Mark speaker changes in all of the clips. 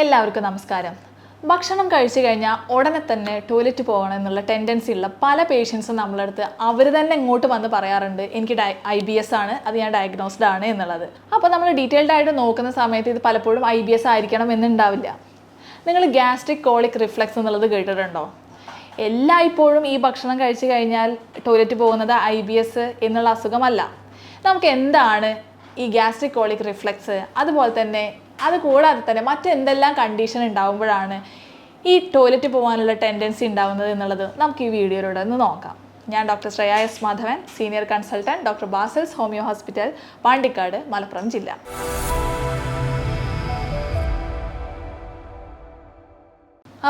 Speaker 1: എല്ലാവർക്കും നമസ്കാരം. ഭക്ഷണം കഴിച്ചു കഴിഞ്ഞാൽ ഉടനെ തന്നെ ടോയ്ലറ്റ് പോകണം എന്നുള്ള ടെൻഡൻസി ഉള്ള പല പേഷ്യൻസും നമ്മളടുത്ത് അവർ തന്നെ ഇങ്ങോട്ട് വന്ന് പറയാറുണ്ട് എനിക്ക് ഡയ ഐ ബി എസ് ആണ് അത് ഞാൻ ഡയഗ്നോസ്ഡ് ആണ് എന്നുള്ളത്. അപ്പോൾ നമ്മൾ ഡീറ്റെയിൽഡ് ആയിട്ട് നോക്കുന്ന സമയത്ത് ഇത് പലപ്പോഴും ഐ ബി എസ് ആയിരിക്കണം എന്നുണ്ടാവില്ല. നിങ്ങൾ ഗ്യാസ്ട്രിക് കോളിക് റിഫ്ലക്സ് എന്നുള്ളത് കേട്ടിട്ടുണ്ടോ? എല്ലായ്പ്പോഴും ഈ ഭക്ഷണം കഴിച്ചു കഴിഞ്ഞാൽ ടോയ്ലറ്റ് പോകുന്നത് ഐ ബി എസ് എന്നുള്ള അസുഖമല്ല. നമുക്ക് എന്താണ് ഈ ഗ്യാസ്ട്രിക് കോളിക് റിഫ്ലക്സ് അതുപോലെ തന്നെ അത് കൂടാതെ തന്നെ മറ്റെന്തെല്ലാം കണ്ടീഷൻ ഉണ്ടാകുമ്പോഴാണ് ഈ ടോയ്ലറ്റ് പോകാനുള്ള ടെൻഡൻസി ഉണ്ടാകുന്നത് എന്നുള്ളത് നമുക്ക് ഈ വീഡിയോയിലൂടെ ഒന്ന് നോക്കാം. ഞാൻ doctor Shreya S Madhavan senior consultant doctor ബാസൽസ് homeo hospital Pandikkad Malappuram ജില്ല.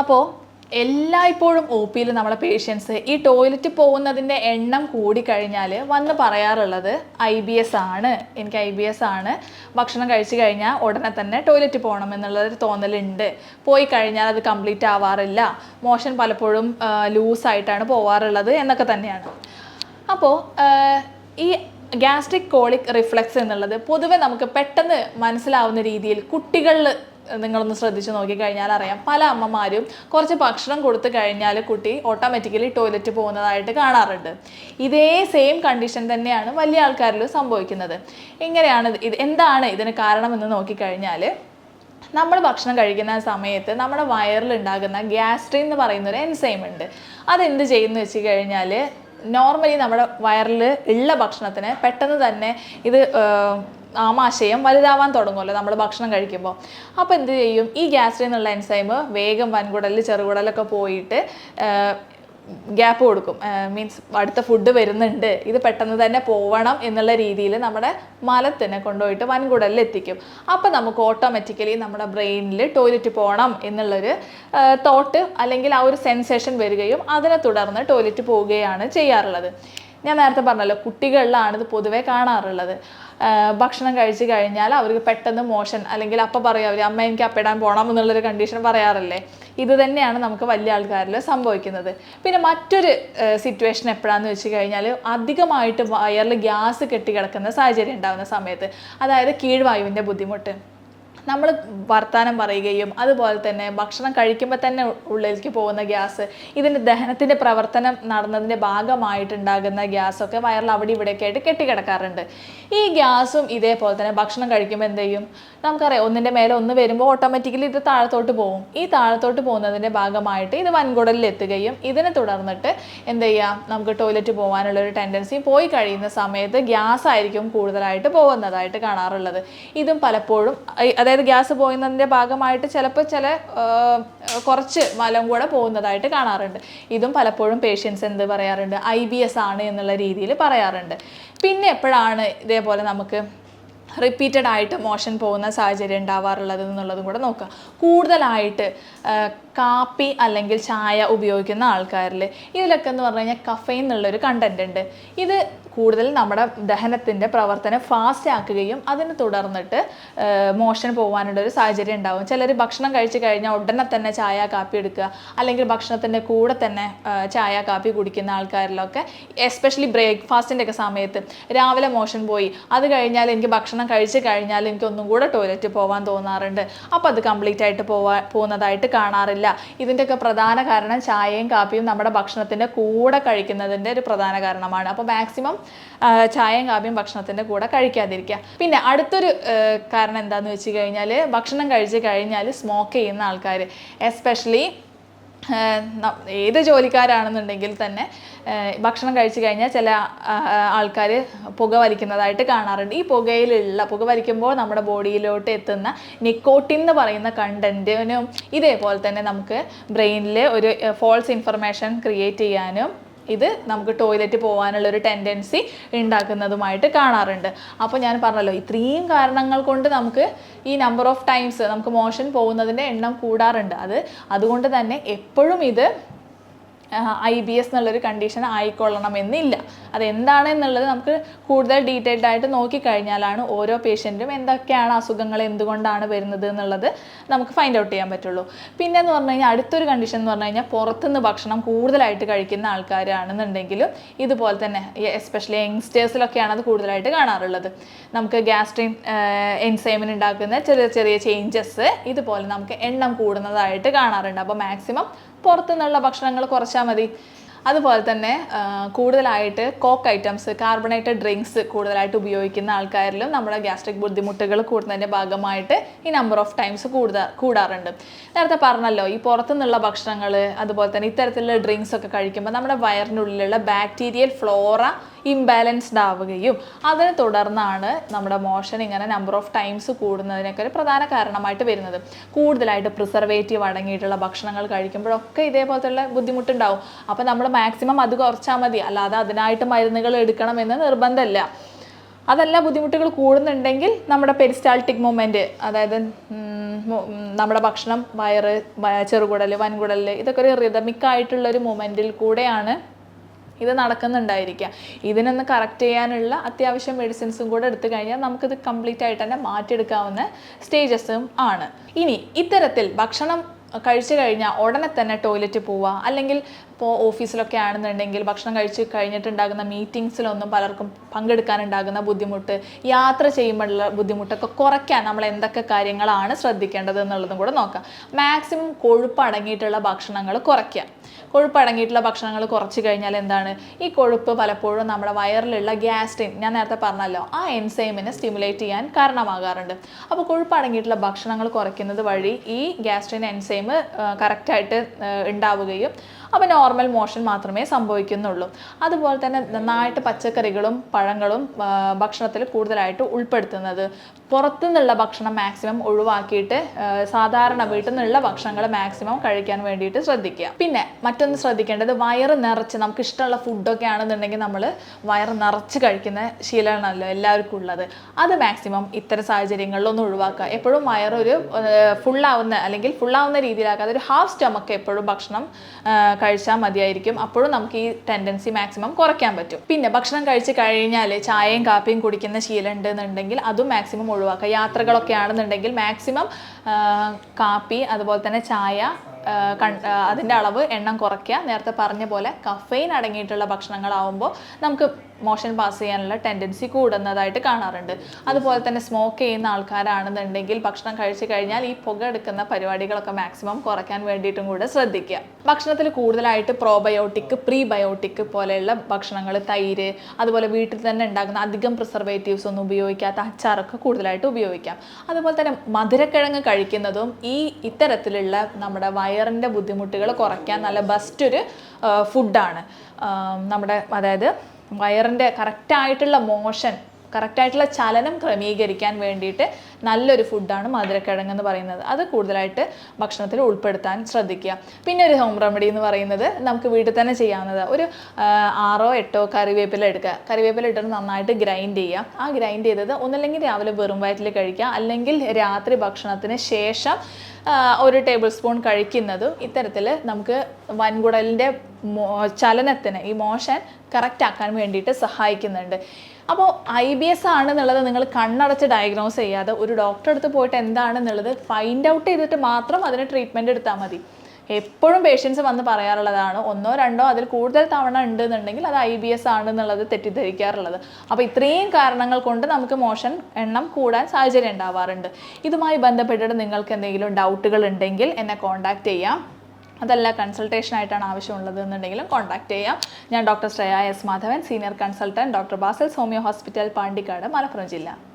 Speaker 1: അപ്പോൾ എല്ലായ്പ്പോഴും ഒ പിയിൽ നമ്മളെ പേഷ്യൻസ് ഈ ടോയ്ലറ്റ് പോകുന്നതിന്റെ എണ്ണം കൂടിക്കഴിഞ്ഞാൽ വന്ന് പറയാറുള്ളത് ഐ ബി എസ് ആണ്. എനിക്ക് ഐ ബി എസ് ആണ്. ഭക്ഷണം കഴിച്ചു കഴിഞ്ഞാൽ ഉടനെ തന്നെ ടോയ്ലറ്റ് പോകണം എന്നുള്ളൊരു തോന്നലുണ്ട്. പോയി കഴിഞ്ഞാൽ അത് കംപ്ലീറ്റ് ആവാറില്ല. മോഷൻ പലപ്പോഴും ലൂസായിട്ടാണ് പോവാറുള്ളത് എന്നൊക്കെ തന്നെയാണ്. അപ്പോൾ ഈ ഗ്യാസ്ട്രിക് കോളിക് റിഫ്ലക്സ് എന്നുള്ളത് പൊതുവെ നമുക്ക് പെട്ടെന്ന് മനസ്സിലാവുന്ന രീതിയിൽ കുട്ടികളിൽ നിങ്ങളൊന്ന് ശ്രദ്ധിച്ച് നോക്കിക്കഴിഞ്ഞാൽ അറിയാം. പല അമ്മമാരും കുറച്ച് ഭക്ഷണം കൊടുത്തു കഴിഞ്ഞാൽ കുട്ടി ഓട്ടോമാറ്റിക്കലി ടോയ്ലറ്റ് പോകുന്നതായിട്ട് കാണാറുണ്ട്. ഇതേ സെയിം കണ്ടീഷൻ തന്നെയാണ് വലിയ ആൾക്കാരിലും സംഭവിക്കുന്നത്. എങ്ങനെയാണ് ഇത് എന്താണ് ഇതിന് കാരണമെന്ന് നോക്കിക്കഴിഞ്ഞാൽ നമ്മൾ ഭക്ഷണം കഴിക്കുന്ന സമയത്ത് നമ്മുടെ വയറിൽ ഉണ്ടാകുന്ന ഗ്യാസ്ട്രിൻ എന്ന് പറയുന്ന ഒരു എൻസൈം ഉണ്ട്. അതെന്ത് ചെയ്യുന്നു വെച്ച് കഴിഞ്ഞാൽ നോർമലി നമ്മുടെ വയറിൽ ഉള്ള ഭക്ഷണത്തിന് പെട്ടെന്ന് തന്നെ ഇത് ആമാശയം വലുതാവാൻ തുടങ്ങുമല്ലോ നമ്മൾ ഭക്ഷണം കഴിക്കുമ്പോൾ അപ്പോൾ എന്ത് ചെയ്യും? ഈ ഗ്യാസ്ട്രിൻ എന്നുള്ള എൻസൈം വേഗം വൻകുടലിൽ ചെറുകുടലൊക്കെ പോയിട്ട് ഗ്യാപ്പ് കൊടുക്കും. മീൻസ് അടുത്ത ഫുഡ് വരുന്നുണ്ട്. ഇത് പെട്ടെന്ന് തന്നെ പോവണം എന്നുള്ള രീതിയിൽ നമ്മുടെ മലത്തിനെ കൊണ്ടുപോയിട്ട് വൻകുടലിൽ എത്തിക്കും. അപ്പോൾ നമുക്ക് ഓട്ടോമാറ്റിക്കലി നമ്മുടെ ബ്രെയിനിൽ ടോയ്ലറ്റ് പോകണം എന്നുള്ളൊരു തോട്ട് അല്ലെങ്കിൽ ആ ഒരു സെൻസേഷൻ വരികയും അതിനെ തുടർന്ന് ടോയ്ലറ്റ് പോവുകയാണ് ചെയ്യാറുള്ളത്. ഞാൻ നേരത്തെ പറഞ്ഞല്ലോ കുട്ടികളിലാണ് ഇത് പൊതുവെ കാണാറുള്ളത്. ഭക്ഷണം കഴിച്ചു കഴിഞ്ഞാൽ അവർക്ക് പെട്ടെന്ന് മോഷൻ അല്ലെങ്കിൽ അപ്പം പറയും അവർ അമ്മ എനിക്ക് അപ്പിടാൻ പോകണം എന്നുള്ളൊരു കണ്ടീഷൻ പറയാറില്ലേ? ഇത് തന്നെയാണ് നമുക്ക് വലിയ ആൾക്കാരിൽ സംഭവിക്കുന്നത്. പിന്നെ മറ്റൊരു സിറ്റുവേഷൻ എപ്പോഴാണെന്ന് വെച്ച് കഴിഞ്ഞാൽ അധികമായിട്ട് വയറിൽ ഗ്യാസ് കെട്ടിക്കിടക്കുന്ന സാഹചര്യം ഉണ്ടാകുന്ന സമയത്ത്. അതായത് കീഴ്വായുവിന്റെ ബുദ്ധിമുട്ട്. നമ്മൾ വർത്തമാനം പറയുകയും അതുപോലെ തന്നെ ഭക്ഷണം കഴിക്കുമ്പോൾ തന്നെ ഉള്ളിലേക്ക് പോകുന്ന ഗ്യാസ് ഇതിന്റെ ദഹനത്തിന്റെ പ്രവർത്തനം നടന്നതിന്റെ ഭാഗമായിട്ടുണ്ടാകുന്ന ഗ്യാസൊക്കെ വയറിൽ അവിടെ ഇവിടെയൊക്കെ ആയിട്ട് കെട്ടിക്കിടക്കാറുണ്ട്. ഈ ഗ്യാസും ഇതേപോലെ തന്നെ ഭക്ഷണം കഴിക്കുമ്പോൾ എന്ത് ചെയ്യും? നമുക്കറിയാം ഒന്നിന്റെ മേലെ ഒന്ന് വരുമ്പോൾ ഓട്ടോമാറ്റിക്കലി ഇത് താഴത്തോട്ട് പോകും. ഈ താഴത്തോട്ട് പോകുന്നതിന്റെ ഭാഗമായിട്ട് ഇത് വൻകുടലിൽ എത്തുകയും ഇതിനെ തുടർന്നിട്ട് എന്ത് ചെയ്യാം? നമുക്ക് ടോയ്ലറ്റ് പോകാനുള്ള ഒരു ടെൻഡൻസി പോയി കഴിയുന്ന സമയത്ത് ഗ്യാസ് ആയിരിക്കും കൂടുതലായിട്ട് പോകുന്നതായിട്ട് കാണാറുള്ളത്. ഇതും പലപ്പോഴും ഐ- അതായത് ഗ്യാസ് പോയുന്നതിന്റെ ഭാഗമായിട്ട് ചിലപ്പോൾ ചില കുറച്ച് മലം കൂടെ പോകുന്നതായിട്ട് കാണാറുണ്ട്. ഇതും പലപ്പോഴും പേഷ്യൻസ് എന്ത് പറയാറുണ്ട്? ഐ ബി എസ് ആണ് എന്നുള്ള രീതിയിൽ പറയാറുണ്ട്. പിന്നെ എപ്പോഴാണ് ഇതേപോലെ നമുക്ക് റിപ്പീറ്റഡ് ആയിട്ട് മോഷൻ പോകുന്ന സാഹചര്യം ഉണ്ടാവാറുള്ളത് എന്നുള്ളതും കൂടെ നോക്കുക കൂടുതലായിട്ട് കാപ്പി അല്ലെങ്കിൽ ചായ ഉപയോഗിക്കുന്ന ആൾക്കാരിൽ ഇതിലൊക്കെ എന്ന് പറഞ്ഞു കഴിഞ്ഞാൽ കഫൈൻ എന്നുള്ളൊരു കണ്ടന്റ് ഉണ്ട്. ഇത് കൂടുതൽ നമ്മുടെ ദഹനത്തിന്റെ പ്രവർത്തനം ഫാസ്റ്റ് ആക്കുകയും അതിനെ തുടർന്നിട്ട് മോഷൻ പോകാനുള്ള ഒരു സാഹചര്യം ഉണ്ടാവും. ചിലർ ഭക്ഷണം കഴിച്ചു കഴിഞ്ഞാൽ ഉടനെ തന്നെ ചായ കാപ്പി എടുക്കുക. അല്ലെങ്കിൽ ഭക്ഷണത്തിന്റെ കൂടെ തന്നെ ചായ കാപ്പി കുടിക്കുന്ന ആൾക്കാരിലൊക്കെ എസ്പെഷ്യലി ബ്രേക്ക്ഫാസ്റ്റിന്റെ ഒക്കെ സമയത്ത് രാവിലെ മോഷൻ പോയി. അത് കഴിഞ്ഞാൽ എനിക്ക് ഭക്ഷണം കഴിച്ചു കഴിഞ്ഞാൽ എനിക്ക് ഒന്നും കൂടെ ടോയ്ലറ്റ് പോകാൻ തോന്നാറുണ്ട്. അപ്പോൾ അത് കംപ്ലീറ്റ് ആയിട്ട് പോവാ പോകുന്നതായിട്ട് കാണാറില്ല. ഇതിന്റെയൊക്കെ പ്രധാന കാരണം ചായയും കാപ്പിയും നമ്മുടെ ഭക്ഷണത്തിന്റെ കൂടെ കഴിക്കുന്നതിന്റെ ഒരു പ്രധാന കാരണമാണ്. അപ്പോൾ മാക്സിമം ചായയും കാപ്പിയും ഭക്ഷണത്തിന്റെ കൂടെ കഴിക്കാതിരിക്കുക. പിന്നെ അടുത്തൊരു കാരണം എന്താണെന്ന് വെച്ച് കഴിഞ്ഞാൽ ഭക്ഷണം കഴിച്ച് കഴിഞ്ഞാൽ സ്മോക്ക് ചെയ്യുന്ന ആൾക്കാർ എസ്പെഷ്യലി ഏത് ജോലിക്കാരാണെന്നുണ്ടെങ്കിൽ തന്നെ ഭക്ഷണം കഴിച്ചു കഴിഞ്ഞാൽ ചില ആൾക്കാർ പുക വലിക്കുന്നതായിട്ട് കാണാറുണ്ട്. ഈ പുകയിലുള്ള പുക വലിക്കുമ്പോൾ നമ്മുടെ ബോഡിയിലോട്ട് എത്തുന്ന നിക്കോട്ടിൻ എന്ന് പറയുന്ന കണ്ടന്റിനും ഇതേപോലെ തന്നെ നമുക്ക് ബ്രെയിനിൽ ഒരു ഫോൾസ് ഇൻഫർമേഷൻ ക്രിയേറ്റ് ചെയ്യാനും ഇത് നമുക്ക് ടോയ്ലറ്റ് പോകാനുള്ള ഒരു ടെൻഡൻസി ഉണ്ടാക്കുന്നതുമായിട്ട് കാണാറുണ്ട്. അപ്പോൾ ഞാൻ പറഞ്ഞല്ലോ ഇത്രയും കാരണങ്ങൾ കൊണ്ട് നമുക്ക് ഈ നമ്പർ ഓഫ് ടൈംസ് നമുക്ക് മോഷൻ പോകുന്നതിന്റെ എണ്ണം കൂടാറുണ്ട്. അത് അതുകൊണ്ട് തന്നെ എപ്പോഴും ഇത് ഐ ബി എസ് എന്നുള്ളൊരു കണ്ടീഷൻ ആയിക്കൊള്ളണമെന്നില്ല. എന്താണ് എന്നുള്ളത് നമുക്ക് കൂടുതൽ ഡീറ്റെയിൽഡ് ആയിട്ട് നോക്കിക്കഴിഞ്ഞാലാണ് ഓരോ പേഷ്യന്റും എന്തൊക്കെയാണ് അസുഖങ്ങൾ എന്തുകൊണ്ടാണ് വരുന്നത് എന്നുള്ളത് നമുക്ക് ഫൈൻഡ് ഔട്ട് ചെയ്യാൻ പറ്റുള്ളൂ. പിന്നെ എന്ന് പറഞ്ഞു കഴിഞ്ഞാൽ അടുത്തൊരു കണ്ടീഷൻ എന്ന് പറഞ്ഞു കഴിഞ്ഞാൽ പുറത്തുനിന്ന് ഭക്ഷണം കൂടുതലായിട്ട് കഴിക്കുന്ന ആൾക്കാരാണെന്നുണ്ടെങ്കിലും ഇതുപോലെ തന്നെ എസ്പെഷ്യലി യങ്സ്റ്റേഴ്സിലൊക്കെയാണ് അത് കൂടുതലായിട്ട് കാണാറുള്ളത്. നമുക്ക് ഗ്യാസ്ട്രിൻ എൻസൈമിന് ഉണ്ടാക്കുന്ന ചെറിയ ചെറിയ ചേഞ്ചസ് ഇതുപോലെ നമുക്ക് എണ്ണം കൂടുന്നതായിട്ട് കാണാറുണ്ട്. അപ്പോൾ മാക്സിമം പുറത്തുനിന്നുള്ള ഭക്ഷണങ്ങൾ കുറച്ചാൽ മതി. അതുപോലെ തന്നെ കൂടുതലായിട്ട് കോക്ക് ഐറ്റംസ് കാർബണേറ്റഡ് ഡ്രിങ്ക്സ് കൂടുതലായിട്ട് ഉപയോഗിക്കുന്ന ആൾക്കാരിലും നമ്മുടെ ഗ്യാസ്ട്രിക് ബുദ്ധിമുട്ടുകൾ കൂടുന്നതിന്റെ ഭാഗമായിട്ട് ഈ നമ്പർ ഓഫ് ടൈംസ് കൂടുത കൂടാറുണ്ട്. നേരത്തെ പറഞ്ഞല്ലോ ഈ പുറത്തുനിന്നുള്ള ഭക്ഷണങ്ങൾ അതുപോലെ തന്നെ ഇത്തരത്തിലുള്ള ഡ്രിങ്ക്സ് ഒക്കെ കഴിക്കുമ്പോൾ നമ്മുടെ വയറിനുള്ളിലുള്ള ബാക്ടീരിയൽ ഫ്ലോറ ഇംബാലൻസ്ഡ് ആവുകയും അതിനെ തുടർന്നാണ് നമ്മുടെ മോഷൻ ഇങ്ങനെ നമ്പർ ഓഫ് ടൈംസ് കൂടുന്നതിനൊക്കെ ഒരു പ്രധാന കാരണമായിട്ട് വരുന്നത്. കൂടുതലായിട്ട് പ്രിസർവേറ്റീവ് അടങ്ങിയിട്ടുള്ള ഭക്ഷണങ്ങൾ കഴിക്കുമ്പോഴൊക്കെ ഇതേപോലത്തെ ബുദ്ധിമുട്ടുണ്ടാവും. അപ്പോൾ നമ്മൾ മാക്സിമം അത് കുറച്ചാൽ മതി. അല്ലാതെ അതിനായിട്ട് മരുന്നുകൾ എടുക്കണമെന്ന് നിർബന്ധമില്ല. അതല്ല ബുദ്ധിമുട്ടുകൾ കൂടുന്നുണ്ടെങ്കിൽ നമ്മുടെ പെരിസ്റ്റാൾട്ടിക് മൂവ്മെന്റ് അതായത് നമ്മുടെ ഭക്ഷണം വയറ് ചെറുകുടൽ വൻകുടൽ ഇതൊക്കെ ഒരു റിതമിക് ആയിട്ടുള്ള ഒരു മൊമെന്റിൽ കൂടെയാണ് ഇത് നടക്കുന്നുണ്ടായിരിക്കുക. ഇതിനൊന്ന് കറക്റ്റ് ചെയ്യാനുള്ള അത്യാവശ്യം മെഡിസിൻസും കൂടെ എടുത്തു കഴിഞ്ഞാൽ നമുക്കിത് കംപ്ലീറ്റ് ആയിട്ട് തന്നെ മാറ്റിയെടുക്കാവുന്ന സ്റ്റേജസും ആണ്. ഇനി ഇത്തരത്തിൽ ഭക്ഷണം കഴിച്ചു കഴിഞ്ഞാൽ ഉടനെ തന്നെ ടോയ്ലറ്റ് പോവുക അല്ലെങ്കിൽ ഇപ്പോൾ ഓഫീസിലൊക്കെ ആണെന്നുണ്ടെങ്കിൽ ഭക്ഷണം കഴിച്ച് കഴിഞ്ഞിട്ടുണ്ടാകുന്ന മീറ്റിങ്സിലൊന്നും പലർക്കും പങ്കെടുക്കാനുണ്ടാകുന്ന ബുദ്ധിമുട്ട് യാത്ര ചെയ്യുമ്പോഴുള്ള ബുദ്ധിമുട്ടൊക്കെ കുറയ്ക്കാൻ നമ്മൾ എന്തൊക്കെ കാര്യങ്ങളാണ് ശ്രദ്ധിക്കേണ്ടത് എന്നുള്ളതും കൂടെ നോക്കാം. മാക്സിമം കൊഴുപ്പ് അടങ്ങിയിട്ടുള്ള ഭക്ഷണങ്ങൾ കുറയ്ക്കുക. കൊഴുപ്പ് അടങ്ങിയിട്ടുള്ള ഭക്ഷണങ്ങൾ കുറച്ച് കഴിഞ്ഞാൽ എന്താണ്? ഈ കൊഴുപ്പ് പലപ്പോഴും നമ്മുടെ വയറിലുള്ള ഗ്യാസ്ട്രിൻ ഞാൻ നേരത്തെ പറഞ്ഞല്ലോ ആ എൻസൈമിനെ സ്റ്റിമുലേറ്റ് ചെയ്യാൻ കാരണമാകാറുണ്ട്. അപ്പോൾ കൊഴുപ്പ് അടങ്ങിയിട്ടുള്ള ഭക്ഷണങ്ങൾ കുറയ്ക്കുന്നത് വഴി ഈ ഗ്യാസ്ട്രിൻ എൻസൈം കറക്റ്റായിട്ട് ഉണ്ടാവുകയും അപ്പോൾ നോർമൽ മോഷൻ മാത്രമേ സംഭവിക്കുന്നുള്ളൂ. അതുപോലെ തന്നെ നന്നായിട്ട് പച്ചക്കറികളും പഴങ്ങളും ഭക്ഷണത്തിൽ കൂടുതലായിട്ട് ഉൾപ്പെടുത്തുന്നത് പുറത്തുനിന്നുള്ള ഭക്ഷണം മാക്സിമം ഒഴിവാക്കിയിട്ട് സാധാരണ വീട്ടിൽ നിന്നുള്ള ഭക്ഷണങ്ങൾ മാക്സിമം കഴിക്കാൻ വേണ്ടിയിട്ട് ശ്രദ്ധിക്കുക. പിന്നെ മറ്റൊന്ന് ശ്രദ്ധിക്കേണ്ടത് വയറ് നിറച്ച് നമുക്ക് ഇഷ്ടമുള്ള ഫുഡൊക്കെ ആണെന്നുണ്ടെങ്കിൽ നമ്മൾ വയറ് നിറച്ച് കഴിക്കുന്ന ശീലമാണല്ലോ എല്ലാവർക്കും ഉള്ളത്. അത് മാക്സിമം ഇത്തരം സാഹചര്യങ്ങളിലൊന്നും ഒഴിവാക്കുക. എപ്പോഴും വയറൊരു ഫുള്ളാവുന്ന അല്ലെങ്കിൽ ഫുള്ളാവുന്ന രീതിയിലാക്കാതെ ഒരു ഹാഫ് സ്റ്റമക്ക് എപ്പോഴും ഭക്ഷണം കഴിച്ചാൽ മതിയായിരിക്കും. അപ്പോഴും നമുക്ക് ഈ ടെൻഡൻസി മാക്സിമം കുറയ്ക്കാൻ പറ്റും. പിന്നെ ഭക്ഷണം കഴിച്ച് കഴിഞ്ഞാൽ ചായയും കാപ്പിയും കുടിക്കുന്ന ശീലം ഉണ്ടെന്നുണ്ടെങ്കിൽ അതും മാക്സിമം ഒഴിവാക്കുക. യാത്രകളൊക്കെ ആണെന്നുണ്ടെങ്കിൽ മാക്സിമം കാപ്പി അതുപോലെ തന്നെ ചായ അതിന്റെ അളവ് എണ്ണം കുറയ്ക്കുക. നേരത്തെ പറഞ്ഞ പോലെ കഫൈൻ അടങ്ങിയിട്ടുള്ള ഭക്ഷണങ്ങളാവുമ്പോൾ നമുക്ക് മോഷൻ പാസ് ചെയ്യാനുള്ള ടെൻഡൻസി കൂടുന്നതായിട്ട് കാണാറുണ്ട്. അതുപോലെ തന്നെ സ്മോക്ക് ചെയ്യുന്ന ആൾക്കാരാണെന്നുണ്ടെങ്കിൽ ഭക്ഷണം കഴിച്ചു കഴിഞ്ഞാൽ ഈ പുക എടുക്കുന്ന പരിപാടികളൊക്കെ മാക്സിമം കുറയ്ക്കാൻ വേണ്ടിയിട്ടും കൂടെ ശ്രദ്ധിക്കുക. ഭക്ഷണത്തിൽ കൂടുതലായിട്ട് പ്രോബയോട്ടിക് പ്രീബയോട്ടിക് പോലെയുള്ള ഭക്ഷണങ്ങൾ തൈര് അതുപോലെ വീട്ടിൽ തന്നെ ഉണ്ടാകുന്ന അധികം പ്രിസർവേറ്റീവ്സ് ഒന്നും ഉപയോഗിക്കാത്ത അച്ചാറൊക്കെ കൂടുതലായിട്ട് ഉപയോഗിക്കാം. അതുപോലെ തന്നെ മധുരക്കിഴങ്ങ് കഴിക്കുന്നതും ഈ ഇത്തരത്തിലുള്ള നമ്മുടെ വയറിന്റെ ബുദ്ധിമുട്ടുകൾ കുറയ്ക്കാൻ നല്ല ബെസ്റ്റ് ഒരു ഫുഡാണ് നമ്മുടെ അതായത് വയറിന്റെ കറക്റ്റായിട്ടുള്ള മോഷൻ കറക്റ്റായിട്ടുള്ള ചലനം ക്രമീകരിക്കാൻ വേണ്ടിയിട്ട് നല്ലൊരു ഫുഡാണ് മധുരക്കിഴങ്ങ് എന്ന് പറയുന്നത്. അത് കൂടുതലായിട്ട് ഭക്ഷണത്തിൽ ഉൾപ്പെടുത്താൻ ശ്രദ്ധിക്കുക. പിന്നെ ഒരു ഹോം റെമഡി എന്ന് പറയുന്നത് നമുക്ക് വീട്ടിൽ തന്നെ ചെയ്യാവുന്നത് ഒരു ആറോ എട്ടോ കറിവേപ്പില എടുക്കുക. കറിവേപ്പില ഇട്ടിട്ട് നന്നായിട്ട് ഗ്രൈൻഡ് ചെയ്യുക. ആ ഗ്രൈൻഡ് ചെയ്തത് ഒന്നല്ലെങ്കിൽ രാവിലെ വെറും വയറ്റിൽ കഴിക്കുക. അല്ലെങ്കിൽ രാത്രി ഭക്ഷണത്തിന് ശേഷം ഒരു ടേബിൾ സ്പൂൺ കഴിക്കുന്നതും ഇത്തരത്തിൽ നമുക്ക് വൻകുടലിന്റെ ചലനത്തിന് ഈ മോഷൻ കറക്റ്റ് ആക്കാൻ വേണ്ടിയിട്ട് സഹായിക്കുന്നുണ്ട്. അപ്പോൾ ഐ ബി എസ് ആണെന്നുള്ളത് നിങ്ങൾ കണ്ണടച്ച് ഡയഗ്നോസ് ചെയ്യാതെ ഒരു ഡോക്ടറെ അടുത്ത് പോയിട്ട് എന്താണെന്നുള്ളത് ഫൈൻഡ് ഔട്ട് ചെയ്തിട്ട് മാത്രം അതിന് ട്രീറ്റ്മെന്റ് എടുത്താൽ മതി. എപ്പോഴും പേഷ്യൻസ് വന്ന് പറയാറുള്ളതാണ് ഒന്നോ രണ്ടോ അതിൽ കൂടുതൽ തവണ ഉണ്ട് എന്നുണ്ടെങ്കിൽ അത് ഐ ബി എസ് ആണെന്നുള്ളത് തെറ്റിദ്ധരിക്കാറുള്ളത്. അപ്പോൾ ഇത്രയും കാരണങ്ങൾ കൊണ്ട് നമുക്ക് മോഷൻ എണ്ണം കൂടാൻ സാഹചര്യം ഉണ്ടാവാറുണ്ട്. ഇതുമായി ബന്ധപ്പെട്ടിട്ട് നിങ്ങൾക്ക് എന്തെങ്കിലും ഡൗട്ടുകൾ ഉണ്ടെങ്കിൽ എന്നെ കോൺടാക്റ്റ് ചെയ്യാം. അതല്ല കൺസൾട്ടേഷൻ ആയിട്ടാണ് ആവശ്യമുള്ളത് എന്നുണ്ടെങ്കിലും കോൺടാക്ട് ചെയ്യാം. ഞാൻ doctor Shreya S Madhavan senior consultant doctor basal homeo hospital Pandikkad Malappuram ജില്ല.